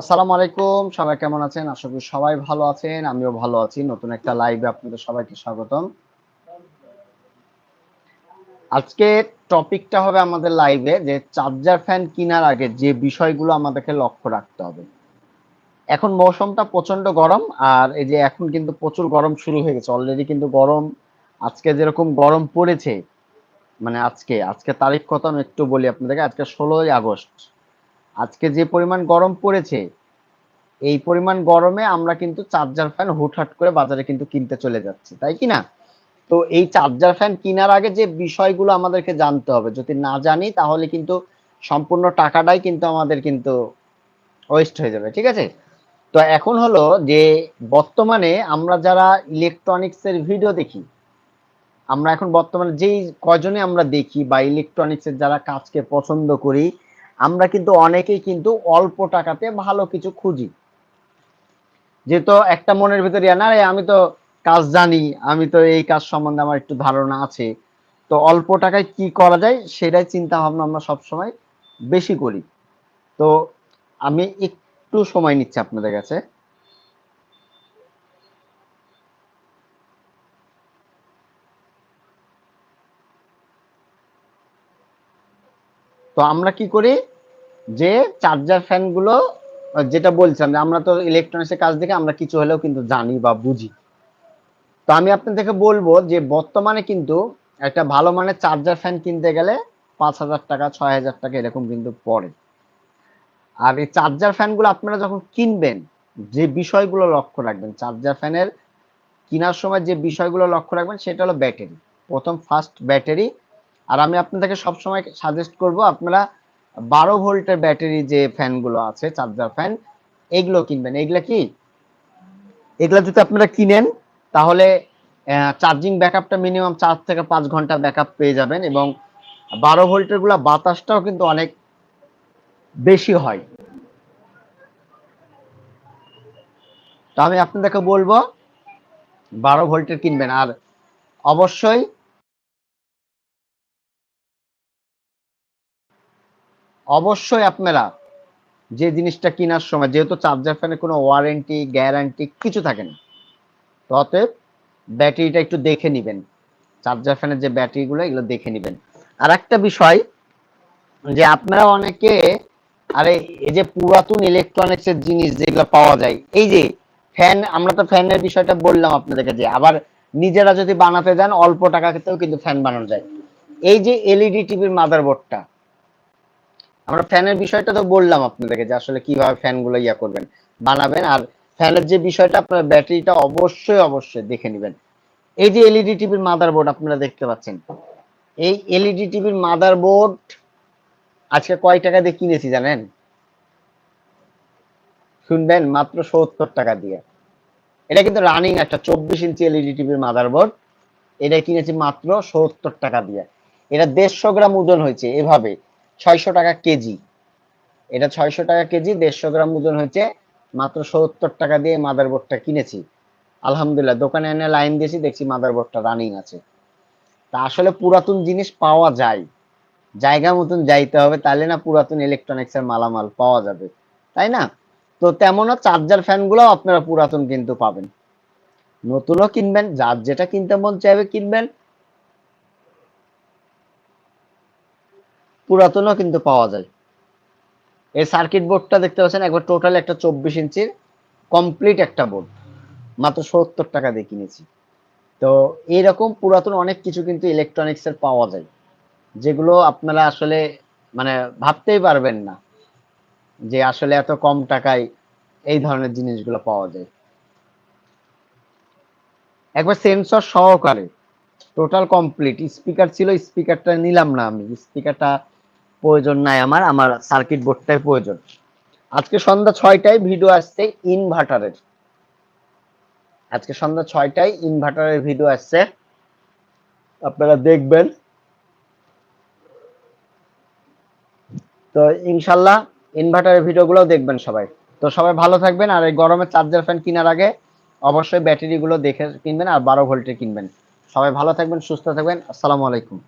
আসসালামু আলাইকুম, সবাই কেমন আছেন? আশা করি সবাই ভালো আছেন, আমিও ভালো আছি। নতুন একটা লাইভে আপনাদের সবাইকে স্বাগতম। আজকে টপিকটা হবে আমাদের লাইভে যে চার্জার ফ্যান কেনার আগে যে বিষয়গুলো আমাদেরকে লক্ষ্য রাখতে হবে। এখন মৌসুমটা প্রচণ্ড গরম, আর এই যে এখন কিন্তু প্রচুর গরম শুরু হয়ে গেছে। অলরেডি কিন্তু গরম, আজকে যেরকম গরম পড়েছে মানে আজকে আজকে তারিখ কত আমি একটু বলি আপনাদেরকে, আজকে ষোলোই আগস্ট। আজকে যে পরিমাণ গরম পড়েছে, এই পরিমাণ গরমে আমরা কিন্তু চার্জার ফ্যান হুটহাট করে বাজারে কিন্তু কিনতে চলে যাচ্ছি, তাই কি না? তো এই চার্জার ফ্যান কেনার আগে যে বিষয়গুলো আমাদেরকে জানতে হবে, যদি না জানি তাহলে কিন্তু সম্পূর্ণ টাকাটাই কিন্তু আমাদের কিন্তু ওয়েস্ট হয়ে যাবে, ঠিক আছে? তো এখন হলো যে বর্তমানে আমরা যারা ইলেকট্রনিক্স এর ভিডিও দেখি, আমরা এখন বর্তমানে যেই কয়জনে আমরা দেখি বা ইলেকট্রনিক্স এর যারা কাজকে পছন্দ করি আমরা কিন্তু অনেকেই কিন্তু অল্প টাকাতে ভালো কিছু খুঁজি। যেহেতু একটা মনের ভিতরে না রে আমি তো কাজ জানি, আমি তো এই কাজ সম্বন্ধে আমার একটু ধারণা আছে। তো অল্প টাকায় কি করা যায় সেটাই চিন্তা ভাবনা আমরা সবসময় বেশি করি। তো আমি একটু সময় নিচ্ছি আপনাদের কাছে। তো আমরা কি করি? যে চার্জার ফ্যানগুলো যেটা বলছিলাম যে আমরা তো ইলেকট্রনিক্সের কাজ দেখে আমরা কিছু হলেও কিন্তু জানি বা বুঝি। তো আমি আপনাদেরকে বলব যে বর্তমানে কিন্তু একটা ভালো মানের চার্জার ফ্যান কিনতে গেলে পাঁচ হাজার টাকা, ছয় হাজার টাকা এরকম কিন্তু পড়ে। আর এই চার্জার ফ্যানগুলো আপনারা যখন কিনবেন, যে বিষয়গুলো লক্ষ্য রাখবেন চার্জার ফ্যানের কেনার সময় যে বিষয়গুলো লক্ষ্য রাখবেন, সেটা হলো ব্যাটারি। প্রথম ফার্স্ট ব্যাটারি। আর আমি আপনাদেরকে সবসময় সাজেস্ট করব আপনারা বারো ভোল্টের ব্যাটারি যে ফ্যানগুলো আছে, চার্জার ফ্যান, এগুলো কিনবেন। এগুলা কি? এগুলা যদি আপনারা কিনেন, তাহলে চার্জিং ব্যাকআপটা মিনিমাম চার থেকে পাঁচ ঘণ্টা ব্যাকআপ পেয়ে যাবেন এবং বারো ভোল্টেরগুলা বাতাসটাও কিন্তু অনেক বেশি হয়। তো আমি আপনাদেরকে বলব, বারো ভোল্টের কিনবেন। আর অবশ্যই অবশ্যই আপনারা যে জিনিসটা কেনার সময়, যেহেতু চার্জার ফ্যানে কোনো ওয়ারেন্টি গ্যারান্টি কিছু থাকে না, তো অতএব ব্যাটারিটা একটু দেখে নেবেন। চার্জার ফ্যানের যে ব্যাটারিগুলো, এগুলো দেখে নেবেন। আর একটা বিষয় যে আপনারা অনেকে, আরে এই যে পুরাতন ইলেকট্রনিক্সের জিনিস যেগুলো পাওয়া যায়, এই যে ফ্যান আমরা তো ফ্যানের বিষয়টা বললাম আপনাদেরকে যে, আবার নিজেরা যদি বানাতে যান, অল্প টাকাতেও কিন্তু ফ্যান বানানো যায়। এই যে এলইডি টিভির মাদারবোর্ডটা আমরা ফ্যানের বিষয়টা তো বললাম আপনাদেরকে যে আসলে কীভাবে ফ্যানগুলো ইয়া করবেন, বানাবেন। আর ফ্যানের যে বিষয়টা, আপনার ব্যাটারিটা অবশ্যই অবশ্যই দেখে নেবেন। এই যে এলইডি টিভির মাদারবোর্ড আপনারা দেখতে পাচ্ছেন, এই এলইডি টিভির মাদারবোর্ড আজকে কয় টাকা দিয়ে কিনেছি জানেন? শুনবেন, মাত্র সত্তর টাকা দিয়ে। এটা কিন্তু রানিং একটা চব্বিশ ইঞ্চি এলইডি টিভির মাদারবোর্ড। এটা কিনেছি মাত্র সত্তর টাকা দিয়ে। এটা দেড়শো গ্রাম ওজন হয়েছে এভাবে। ছয়শো টাকা কেজি। এটা ছয়শো টাকা কেজি, দেড়শো গ্রাম ওজন হয়েছে। মাত্র সত্তর টাকা দিয়ে মাদারবোর্ডটা কিনেছি। আলহামদুলিল্লাহ, দোকানে এনে লাইন দিয়েছি, দেখছি মাদারবোর্ডটা রানিং আছে। তা আসলে পুরাতন জিনিস পাওয়া যায়। জায়গা মতন যাইতে হবে, তাহলে না পুরাতন ইলেকট্রনিক্স এর মালামাল পাওয়া যাবে। তাই না? তো তেমনও চার্জার ফ্যানগুলো আপনারা পুরাতন কিন্তু পাবেন। নতুনও কিনবেন, যার যেটা কিনতে মন চাইবে কিনবেন। পুরাতনও কিন্তু পাওয়া যায়। এই সার্কিট বোর্ডটা দেখতে পাচ্ছেন, একবার টোটাল একটা চব্বিশ ইঞ্চির কমপ্লিট একটা বোর্ড মাত্র সত্তর টাকা দিয়ে কিনেছি। তো এইরকম পুরাতন অনেক কিছু কিন্তু ইলেকট্রনিক্স এর পাওয়া যায়। যেগুলো আপনারা আসলে মানে ভাবতেই পারবেন না যে আসলে এত কম টাকায় এই ধরনের জিনিসগুলো পাওয়া যায়। একবার সেন্সর সহকারে টোটাল কমপ্লিট স্পিকার ছিল স্পিকারটা নিলাম না আমি। স্পিকারটা প্রয়োজন নাই আমার আমার সার্কিট বোর্ডটাই প্রয়োজন। আজকে সন্ধ্যা ছয়টায় ভিডিও আসছে ইনভার্টারের আজকে সন্ধ্যা ছয়টায় ইনভার্টারের ভিডিও আসছে। আপনারা দেখবেন। তো ইনশাল্লাহ ইনভার্টারের ভিডিওগুলো দেখবেন সবাই। তো সবাই ভালো থাকবেন, আর এই গরমে চার্জার ফ্যান কেনার আগে অবশ্যই ব্যাটারিগুলো দেখে কিনবেন, আর বারো ভোল্টের কিনবেন। সবাই ভালো থাকবেন, সুস্থ থাকবেন। আসসালামু আলাইকুম।